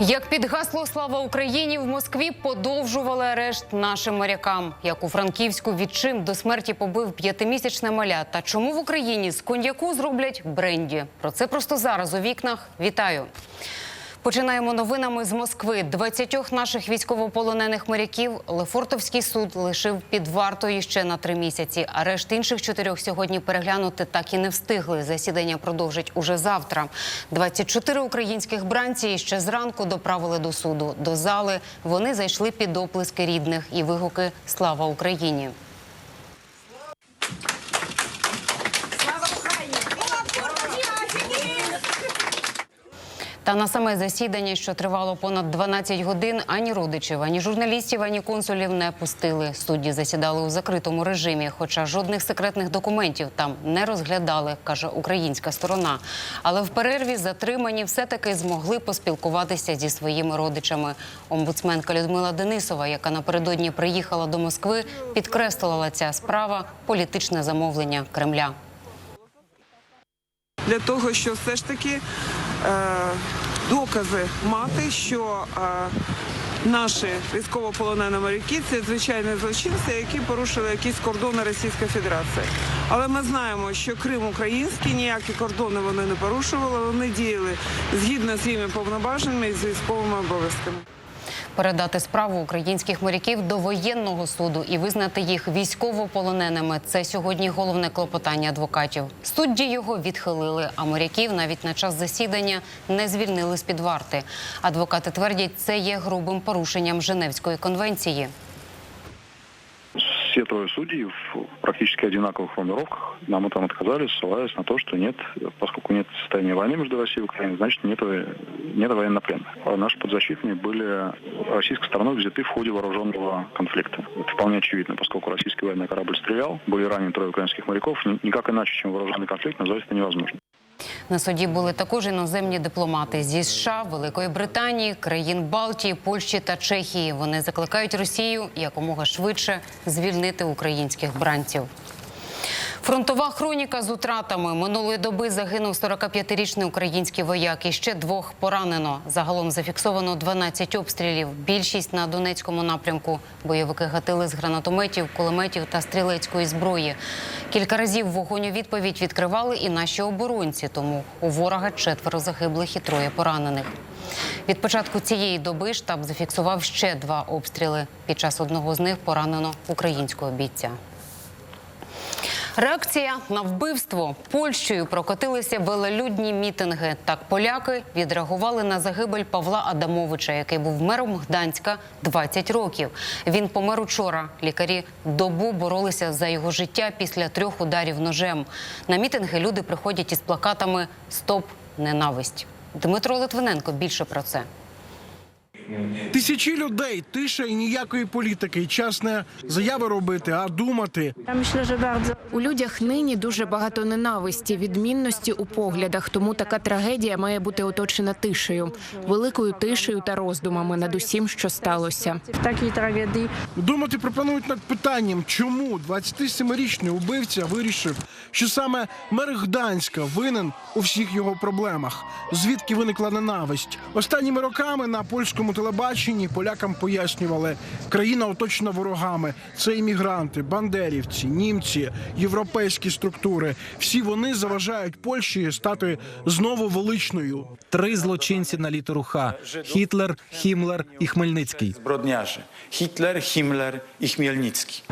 Як під гасло Слава Україні в Москві подовжували арешт нашим морякам. Як у Франківську відчим до смерті побив п'ятимісячне маля. Та чому в Україні з коньяку зроблять бренді? Про це просто зараз у вікнах. Вітаю. Починаємо новинами з Москви. 20 наших військовополонених моряків Лефортовський суд лишив під вартою ще на три місяці. Арешт інших чотирьох сьогодні переглянути так і не встигли. Засідання продовжать уже завтра. 24 українських бранці ще зранку доправили до суду. До зали вони зайшли під оплески рідних і вигуки Слава Україні. Та на саме засідання, що тривало понад 12 годин, ані родичів, ані журналістів, ані консулів не пустили. Судді засідали у закритому режимі, хоча жодних секретних документів там не розглядали, каже українська сторона. Але в перерві затримані все-таки змогли поспілкуватися зі своїми родичами. Омбудсменка Людмила Денисова, яка напередодні приїхала до Москви, підкреслила ця справа політичне замовлення Кремля. для того, щоб все ж таки докази мати, що е, наші військовополонені моряки це звичайні злочинці, які порушили якісь кордони Російської Федерації. Але ми знаємо, що Крим український, ніякі кордони вони не порушували, вони діяли згідно з їхніми повноваженнями і з військовими обов'язками. Передати справу українських моряків до воєнного суду і визнати їх військовополоненими це сьогодні головне клопотання адвокатів. Судді його відхилили, а моряків навіть на час засідання не звільнили з під варти. Адвокати твердять, це є грубим порушенням Женевської конвенції. Все трое судей в практически одинаковых формулировках нам этом отказали, ссылаясь на то, что нет, поскольку нет состояния войны между Россией и Украиной, значит нет, нет военнопленных. А наши подзащитные были российской стороной взяты в ходе вооруженного конфликта. Это вполне очевидно, поскольку российский военный корабль стрелял, были ранены трое украинских моряков, ни- никак иначе, чем вооруженный конфликт, назвать это невозможно. На суді були також іноземні дипломати зі США, Великої Британії, країн Балтії, Польщі та Чехії. Вони закликають Росію якомога швидше звільнити українських бранців. Фронтова хроніка з утратами минулої доби загинув 45-річний український вояк і ще двох поранено. Загалом зафіксовано 12 обстрілів. Більшість на Донецькому напрямку. Бойовики гатили з гранатометів, кулеметів та стрілецької зброї. Кілька разів вогонь у відповідь відкривали і наші оборонці. Тому у ворога четверо загиблих і троє поранених. Від початку цієї доби штаб зафіксував ще два обстріли. Під час одного з них поранено українського бійця. Реакція на вбивство Польщею прокотилися велолюдні мітинги. Так поляки відреагували на загибель Павла Адамовича, який був мером Гданська 20 років. Він помер учора. Лікарі добу боролися за його життя після трьох ударів ножем. На мітинги люди приходять із плакатами Стоп ненависть. Дмитро Литвиненко більше про це. Тисячі людей, тиша і ніякої політики. І час не заяви робити, а думати. У людях нині дуже багато ненависті, відмінності у поглядах. Тому така трагедія має бути оточена тишею, великою тишею та роздумами над усім, що сталося. Takiej tragedii Думати пропонують над питанням, чому 27-річний убивця вирішив, що саме мер Гданська винен у всіх його проблемах. Звідки виникла ненависть? Останніми роками на польському телебаченні полякам пояснювали, країна оточена ворогами. Це іммігранти, бандерівці, німці, європейські структури. Всі вони заважають Польщі стати знову величною. Три злочинці на літеру Х: Гітлер, Хімлер і Хмельницький. Hitler, Himmler i Chmielnicki.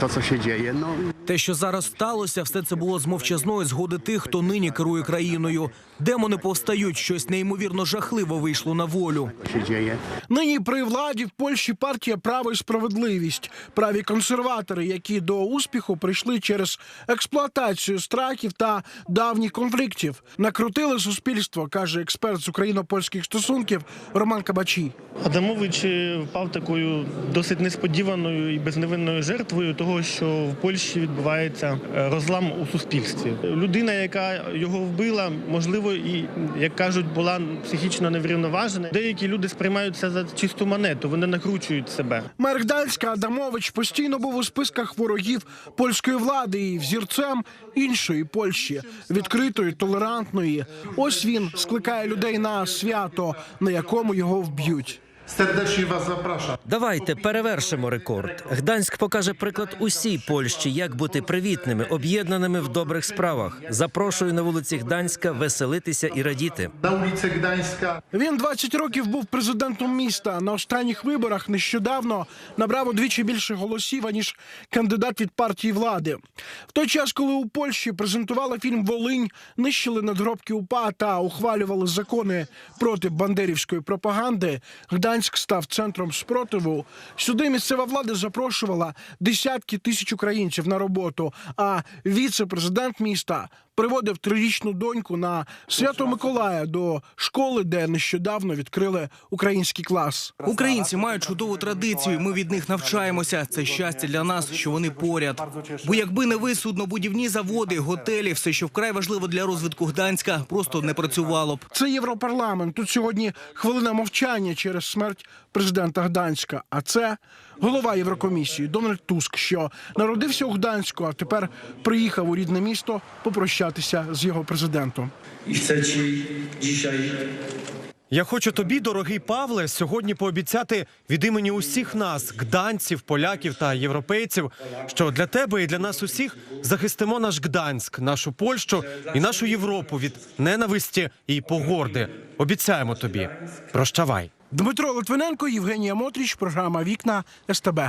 to, co się dzieje, no Те, що зараз сталося, все це було з мовчазної згоди тих, хто нині керує країною. Демони повстають, щось неймовірно жахливо вийшло на волю. się dzieje. Нині при владі в Польщі партія право і справедливість, праві консерватори, які до успіху прийшли через експлуатацію страхів та давніх конфліктів, накрутили суспільство, каже експерт з україно-польських стосунків Роман Кабачій. Адамович е, впав такою досить несподіваною і безневинною жертвою того, що в Польщі відбувається е, розлам у суспільстві. Людина, яка його вбила, можливо, і як кажуть, була психічно неврівноважена. Деякі люди сприймають це за чисту монету. Вони накручують себе. Мер Гданська Адамович постійно був у списках ворогів польської влади і взірцем іншої Польщі, відкритої, толерантної. Ось він скликає людей на свято, на якому його вб'ють. Serdecznie Was zapraszam. Давайте перевершимо рекорд. Гданськ покаже приклад усій Польщі, як бути привітними, об'єднаними в добрих справах. Запрошую на вулиці Гданська веселитися і радіти. Na ulicę Gdańska Він 20 років був президентом міста. На останніх виборах нещодавно набрав удвічі більше голосів аніж кандидат від партії влади. В той час, коли у Польщі презентували фільм Волинь, нищили надгробки УПА та ухвалювали закони проти бандерівської пропаганди. Гданськ став центром спротиву. Сюди місцева влада запрошувала десятки тисяч українців на роботу. А віце-президент міста приводив трирічну доньку на свято Миколая до школи, де нещодавно відкрили український клас. Українці мають чудову традицію. Ми від них навчаємося. Це щастя для нас, що вони поряд. Бо якби не ви, суднобудівні заводи, готелі, все, що вкрай важливо для розвитку Гданська, просто не працювало б. Це Європарламент. Тут сьогодні хвилина мовчання через смерть президента Гданська. А це голова Єврокомісії Дональд Туск, що народився у Гданську, а тепер приїхав у рідне місто попрощатися з його президентом. Chcę Ci dzisiaj Я хочу тобі, дорогий Павле, сьогодні пообіцяти від імені усіх нас, гданців, поляків та європейців, що для тебе і для нас усіх захистимо наш Гданськ, нашу Польщу і нашу Європу від ненависті і погорди. Обіцяємо тобі. Прощавай. Дмитро Литвиненко, Євгенія Мотріч, програма Вікна СТБ.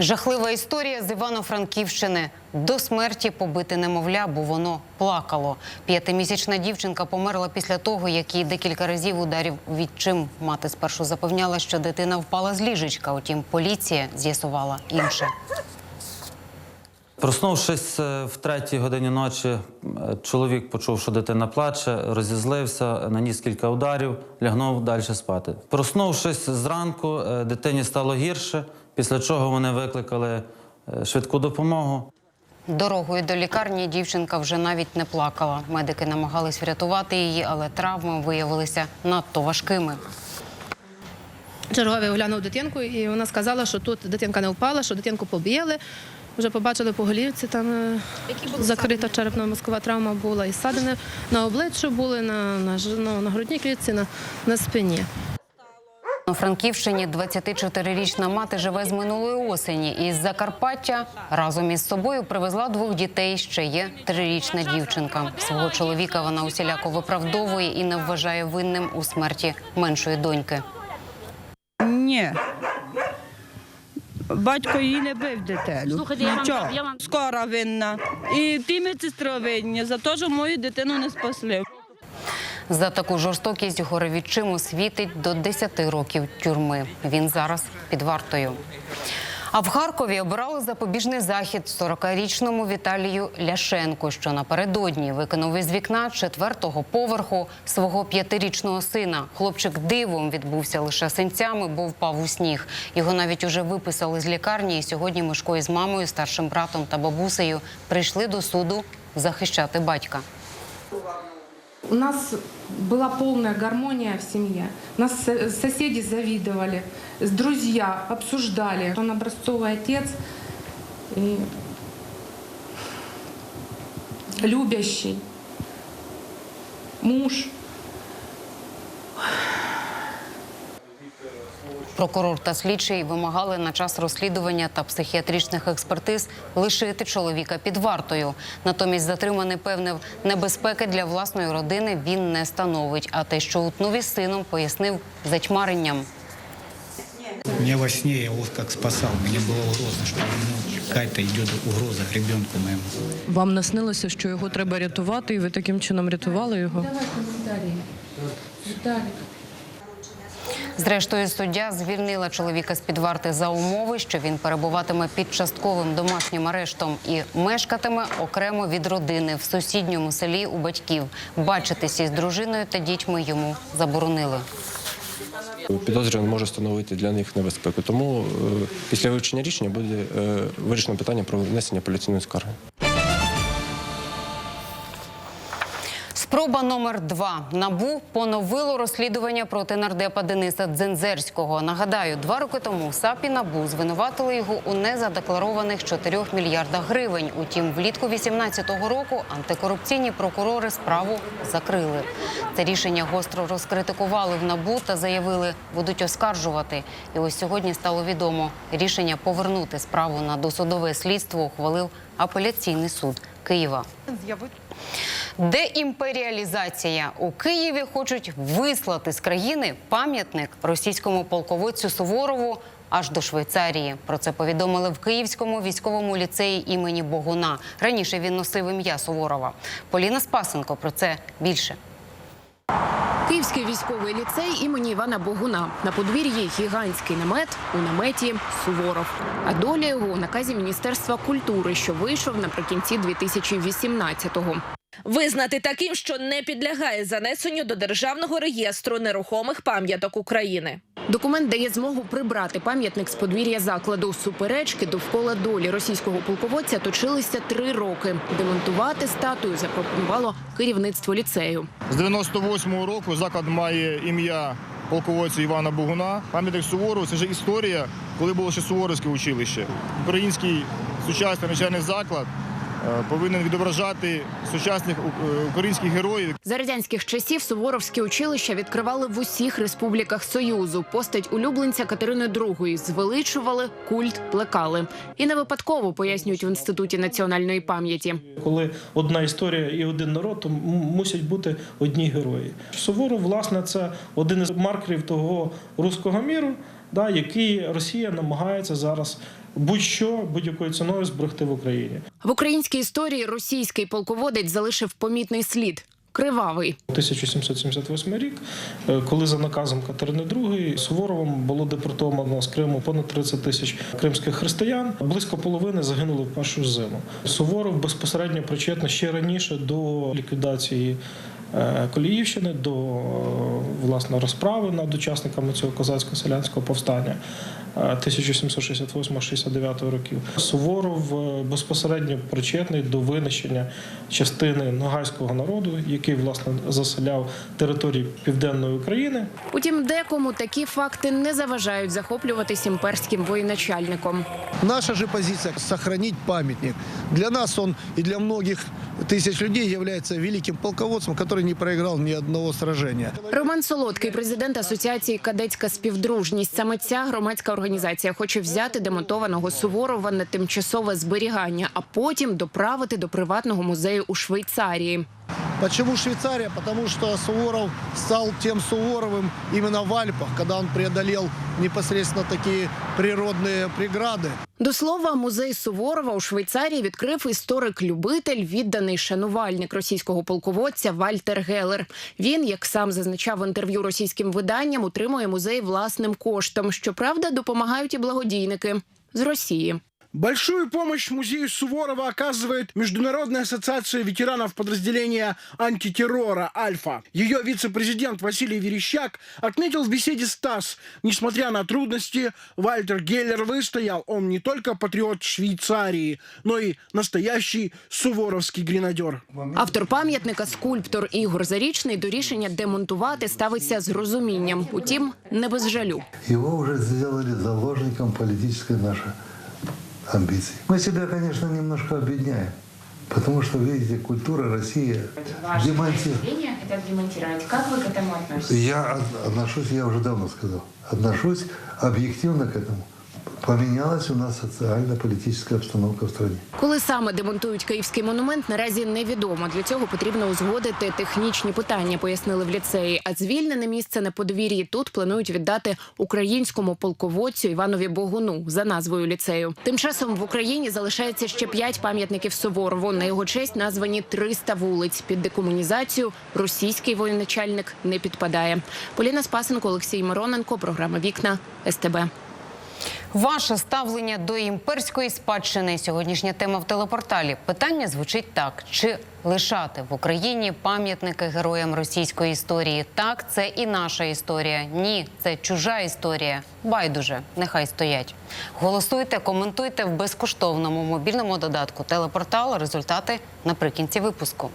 Жахлива історія з Івано-Франківщини. До смерті побите немовля, бо воно плакало. П'ятимісячна дівчинка померла після того, як її декілька разів ударів відчим. Мати спершу запевняла, що дитина впала з ліжечка. Утім, поліція з'ясувала інше. Проснувшись е, в третій годині ночі, е, чоловік почув, що дитина плаче, розізлився, наніс кілька ударів, лягнув далі спати. Проснувшись зранку, е, дитині стало гірше, після чого вони викликали швидку допомогу. Дорогою до лікарні дівчинка вже навіть не плакала. Медики намагались врятувати її, але травми виявилися надто важкими. Черговий оглянув дитинку, і вона сказала, що тут дитинка не впала, що дитинку поб'яли. Вже побачили по голівці, там е, закрита черепно-мозкова травма була, і ссадини на обличчі були, на, на, ж- ну, на грудній клітці, на, на спині. У Франківщині 24-річна мати живе з минулої осені. Із Закарпаття разом із собою привезла двох дітей. Ще є трирічна дівчинка. Свого чоловіка вона усіляко виправдовує і не вважає винним у смерті меншої доньки. Ні. Батько її не бив дитину. Слухайте, я вам- Нічого. я вам- Скоро винна. І ті медсестри винні за те, що мою дитину не спасли. За таку жорстокість горе відчиму світить до 10 років тюрми. Він зараз під вартою. А в Харкові обирали запобіжний захід 40-річному Віталію Ляшенку, що напередодні викинув із вікна четвертого поверху свого п'ятирічного сина. Хлопчик дивом відбувся лише синцями, бо впав у сніг. Його навіть уже виписали з лікарні. І сьогодні Мишко із мамою, старшим братом та бабусею прийшли до суду захищати батька. У нас была полная гармония в семье. Нас соседи завидовали, друзья обсуждали. Он образцовый отец и любящий муж. Прокурор та слідчий вимагали на час розслідування та психіатричних експертиз лишити чоловіка під вартою. Натомість затриманий певнив, небезпеки для власної родини він не становить. А те, що утнув із сином, пояснив затьмаренням. Мне во сне я его как спасал. Мне было угроза, что ну, какая-то идет угроза ребенку моему. Вам наснилося, що його треба рятувати, і ви таким чином рятували його? Зрештою, суддя звільнила чоловіка з під варти за умови, що він перебуватиме під частковим домашнім арештом і мешкатиме окремо від родини в сусідньому селі у батьків. Бачитися із дружиною та дітьми йому заборонили. Підозрюваний може становити для них небезпеку. Тому е, після вивчення рішення буде е, вирішено питання про внесення апеляційної скарги. Спроба номер два набу поновило розслідування проти нардепа Дениса Дзензерського. Нагадаю, два роки тому САП і набу звинуватили його у незадекларованих 4 мільярдах гривень. Утім, влітку 18-го року антикорупційні прокурори справу закрили. Це рішення гостро розкритикували в набу та заявили, будуть оскаржувати. І ось сьогодні стало відомо, рішення повернути справу на досудове слідство ухвалив апеляційний суд Києва. Деімперіалізація у Києві хочуть вислати з країни пам'ятник російському полководцю Суворову аж до Швейцарії. Про це повідомили в Київському військовому ліцеї імені Богуна. Раніше він носив ім'я Суворова. Поліна Спасенко про це більше. Київський військовий ліцей імені Івана Богуна. На подвір'ї гігантський намет, у наметі Суворов. А доля його у наказі Міністерства культури, що вийшов наприкінці 2018-го. Визнати таким, що не підлягає занесенню до державного реєстру нерухомих пам'яток України. Документ дає змогу прибрати пам'ятник з подвір'я закладу. Суперечки довкола долі російського полководця точилися три роки. Демонтувати статую запропонувало керівництво ліцею. З 98-го року заклад має ім'я полководця Івана Богуна. Пам'ятник Суворову це вже історія, коли було ще Суворовське училище. Український сучасний навчальний заклад повинен відображати сучасних е, українських героїв. За радянських часів суворовські училища відкривали в усіх республіках Союзу. Постать улюбленця Катерини II звеличували, культ плекали. І не випадково пояснюють в інституті національної пам'яті. Коли одна історія і один народ, то мусять бути одні герої. Суворов, власне, це один із маркерів того руського міру, да, який Росія намагається зараз будь-що будь-якою ціною зберегти в Україні. В українській історії російський полководець залишив помітний слід кривавий. 1778 рік, е, коли за наказом Катерини II Суворовим було депортовано з Криму понад 30 тисяч кримських християн. Близько половини загинули в першу зиму. Суворов безпосередньо причетний ще раніше до ліквідації. Е, Коліївщини до е, власне розправи над учасниками цього козацько селянського повстання е, 1768-69 років. Суворов е, безпосередньо причетний до винищення частини ногайського народу, який власне заселяв території південної України. Утім, декому такі факти не заважають захоплюватись імперським воєначальником. Наша же позиция – сохранить памятник. Для нас он и для многих тысяч людей является великим полководцем, который не проиграл ни одного сражения. Роман Солодкий, президент асоціації Кадетська співдружність. Саме ця громадська організація хоче взяти демонтованого Суворова на тимчасове зберігання, а потім доправити до приватного музею у Швейцарії. Почему Швейцария? Потому что Суворов стал тем Суворовым именно в Альпах, когда он преодолел непосредственно такие природные преграды. До слова, музей Суворова у Швейцарії відкрив історик-любитель, відданий шанувальник російського полководця Вальтер Гелер. Він, як сам зазначав в інтерв'ю російським виданням, утримує музей власним коштом. Щоправда, допомагають і благодійники з Росії. Большую помощь музею Суворова оказывает Международная ассоциация ветеранов подразделения антитеррора «Альфа». Ее вице-президент Василий Верещак отметил в беседе с ТАСС, несмотря на трудности, Вальтер Геллер выстоял. Он не только патриот Швейцарии, но и настоящий суворовский гренадер. Автор пам'ятника, скульптор Ігор Зарічний до рішення демонтувати ставиться з розумінням. Утім, не без жалю. Его уже сделали заложником политической нашей амбиции. Мы себя, конечно, немножко объединяем. Потому что, видите, культура России демонтирует. это демонтировать. Как вы к этому относитесь? Я от- отношусь, я уже давно сказал, отношусь объективно к этому. Поменялась у нас социально-политическая обстановка в стране. Коли саме демонтують київський монумент, наразі невідомо. Для цього потрібно узгодити технічні питання, пояснили в ліцеї. А звільнене місце на подвір'ї тут планують віддати українському полководцю Іванові Богуну за назвою ліцею. Тим часом в Україні залишається ще п'ять пам'ятників Суворову. На його честь названі 300 вулиць. Під декомунізацію російський воєначальник не підпадає. Поліна Спасенко, Олексій Мироненко. Програма Вікна СТБ. Ваше ставлення до імперської спадщини сьогоднішня тема в телепорталі. Питання звучить так: чи лишати в Україні пам'ятники героям російської історії? Так, це і наша історія. Ні, це чужа історія. Байдуже, нехай стоять. Голосуйте, коментуйте в безкоштовному мобільному додатку телепортал. Результати наприкінці випуску.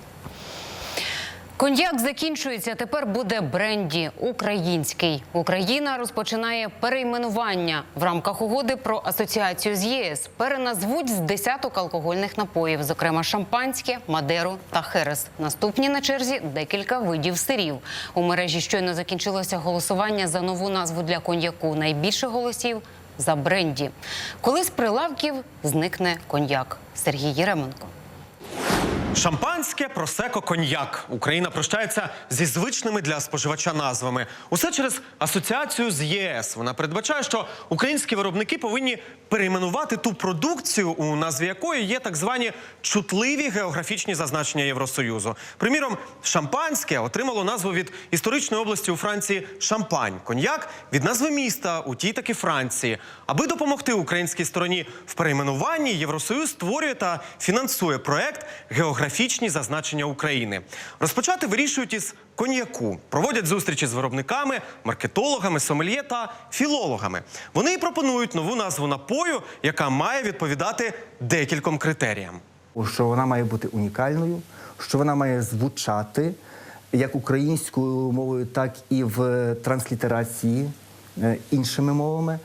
Коньяк закінчується. Тепер буде бренді український. Україна розпочинає перейменування в рамках угоди про асоціацію з ЄС. Переназвуть з десяток алкогольних напоїв, зокрема шампанське, мадеру та херес. Наступні на черзі декілька видів сирів. У мережі щойно закінчилося голосування за нову назву для коньяку. Найбільше голосів за бренді. Коли з прилавків зникне коньяк. Сергій Єременко. Шампанське, просеко, коньяк. Україна прощається зі звичними для споживача назвами. Усе через асоціацію з ЄС. Вона передбачає, що українські виробники повинні перейменувати ту продукцію, у назві якої є так звані чутливі географічні зазначення Євросоюзу. Приміром, шампанське отримало назву від історичної області у Франції Шампань. Коньяк від назви міста у тій таки Франції. Аби допомогти українській стороні в перейменуванні, Євросоюз створює та фінансує проект Географічні зазначення України. Розпочати вирішують із коньяку. Проводять зустрічі з виробниками, маркетологами, сомельє та філологами. Вони і пропонують нову назву напою, яка має відповідати декільком критеріям. що вона має бути унікальною, що вона має звучати як українською мовою, так і в транслітерації е, іншими мовами,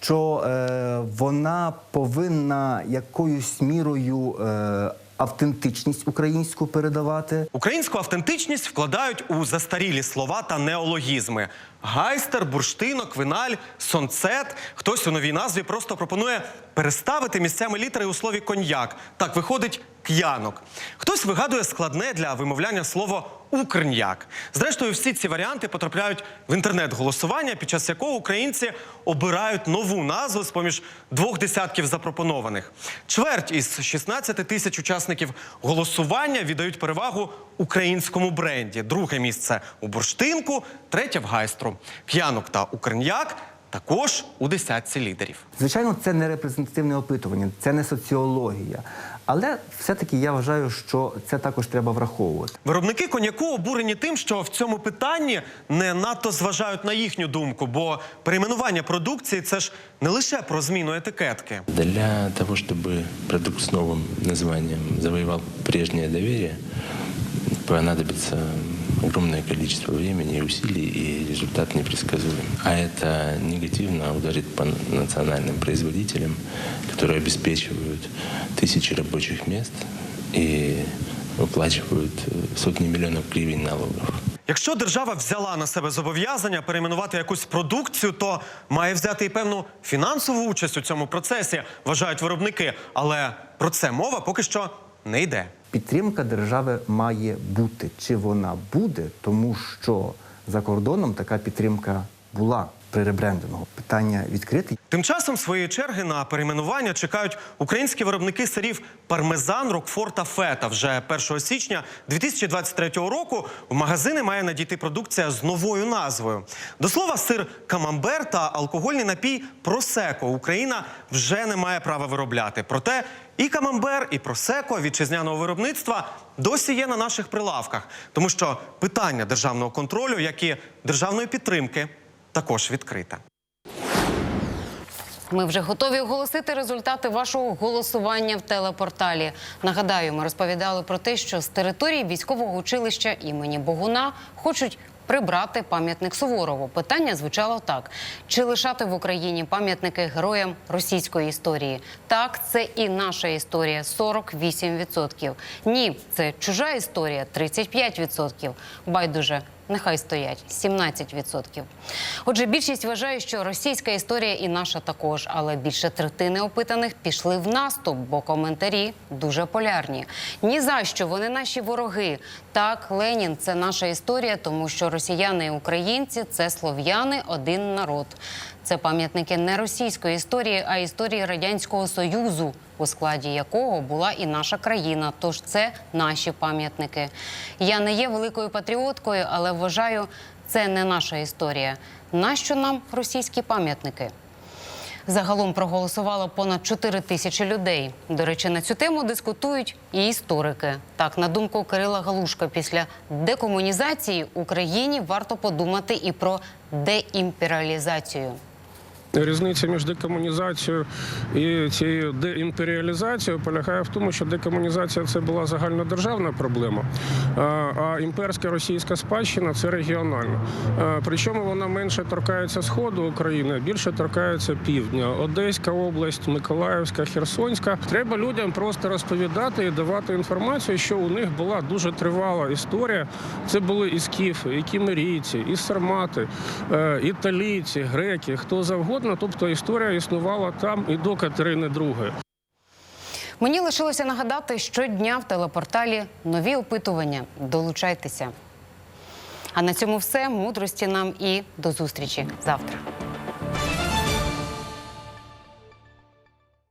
що е, вона повинна якоюсь мірою е, автентичність українську передавати. Українську автентичність вкладають у застарілі слова та неологізми. Гайстер, бурштинок, виналь, сонцет. Хтось у новій назві просто пропонує переставити місцями літери у слові коньяк. Так виходить к'янок. Хтось вигадує складне для вимовляння слово укрньяк. Зрештою, всі ці варіанти потрапляють в інтернет-голосування, під час якого українці обирають нову назву з поміж двох десятків запропонованих. Чверть із 16 тисяч учасників голосування віддають перевагу українському бренді. Друге місце у бурштинку, третє в гайстру. К'янок та укрньяк також у десятці лідерів. Звичайно, це не репрезентативне опитування, це не соціологія. Але все-таки я вважаю, що це також треба враховувати. Виробники коньяку обурені тим, що в цьому питанні не надто зважають на їхню думку, бо перейменування продукції це ж не лише про зміну етикетки. Для того, чтобы продукт с новым названием завоевал прежнее доверие, понадобится огромное количество времени и усилий, и результат непредсказуем. А это негативно ударит по национальным производителям, которые обеспечивают тысячи рабочих мест и выплачивают э, сотни миллионов гривен налогов. Якщо держава взяла на себе зобов'язання перейменувати якусь продукцію, то має взяти і певну фінансову участь у цьому процесі, вважають виробники. Але про це мова поки що не йде. Підтримка держави має бути. Чи вона буде, тому що за кордоном така підтримка була при. Питання відкрите. Тим часом своєї черги на перейменування чекають українські виробники сирів пармезан, рокфор та фета. Вже 1 січня 2023 року в магазини має надійти продукція з новою назвою. До слова, сир камамбер та алкогольний напій просеко Україна вже не має права виробляти. Проте і камамбер, і просеко вітчизняного виробництва досі є на наших прилавках, тому що питання державного контролю, як і державної підтримки, також відкрите. Ми вже готові оголосити результати вашого голосування в телепорталі. Нагадаю, ми розповідали про те, що з території військового училища імені Богуна хочуть прибрати пам'ятник Суворову. Питання звучало так: чи лишати в Україні пам'ятники героям російської історії? Так, це і наша історія 48%. Ні, це чужа історія 35%. Байдуже. Нехай стоять 17%. Отже, більшість вважає, що російська історія і наша також, але більше третини опитаних пішли в наступ, бо коментарі дуже полярні. Ні за що вони наші вороги. Так, Ленін це наша історія, тому що росіяни і українці це слов'яни, один народ. Це пам'ятники не російської історії, а історії радянського союзу, у складі якого була і наша країна. Тож це наші пам'ятники. Я не є великою патріоткою, але вважаю, це не наша історія. Нащо нам російські пам'ятники? Загалом проголосувало понад 4 тисячі людей. До речі, на цю тему дискутують і історики. Так, на думку Кирила Галушка, після декомунізації Україні варто подумати і про деімперіалізацію. Різниця між декомунізацією і цією деімперіалізацією полягає в тому, що декомунізація це була загальнодержавна проблема, а- імперська російська спадщина це регіональна. Причому вона менше торкається сходу України, більше торкається півдня. Одеська область, Миколаївська, Херсонська. Треба людям просто розповідати і давати інформацію, що у них була дуже тривала історія. Це були і скіфи, і кімерійці, і сармати, е, італійці, греки, хто завгодно. Тобто історія існувала там і до Катерини II. Мені лишилося нагадати щодня в телепорталі нові опитування. Долучайтеся. А на цьому все. Мудрості нам і до зустрічі завтра.